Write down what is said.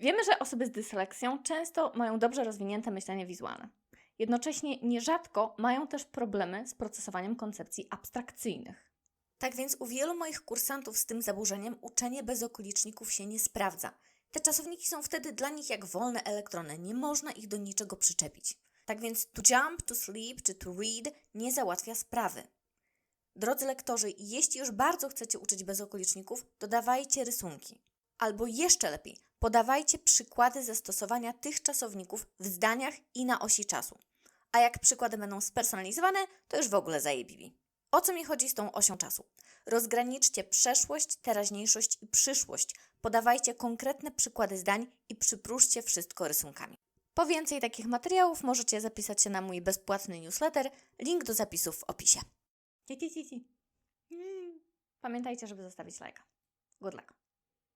Wiemy, że osoby z dysleksją często mają dobrze rozwinięte myślenie wizualne. Jednocześnie nierzadko mają też problemy z procesowaniem koncepcji abstrakcyjnych. Tak więc u wielu moich kursantów z tym zaburzeniem uczenie bez okoliczników się nie sprawdza. Te czasowniki są wtedy dla nich jak wolne elektrony, nie można ich do niczego przyczepić. Tak więc to jump, to sleep czy to read nie załatwia sprawy. Drodzy lektorzy, jeśli już bardzo chcecie uczyć bez okoliczników, dodawajcie rysunki. Albo jeszcze lepiej, podawajcie przykłady zastosowania tych czasowników w zdaniach i na osi czasu. A jak przykłady będą spersonalizowane, to już w ogóle zajebiwi. O co mi chodzi z tą osią czasu? Rozgraniczcie przeszłość, teraźniejszość i przyszłość. Podawajcie konkretne przykłady zdań i przypróżcie wszystko rysunkami. Po więcej takich materiałów możecie zapisać się na mój bezpłatny newsletter. Link do zapisów w opisie. Ci. Pamiętajcie, żeby zostawić lajka. Good luck.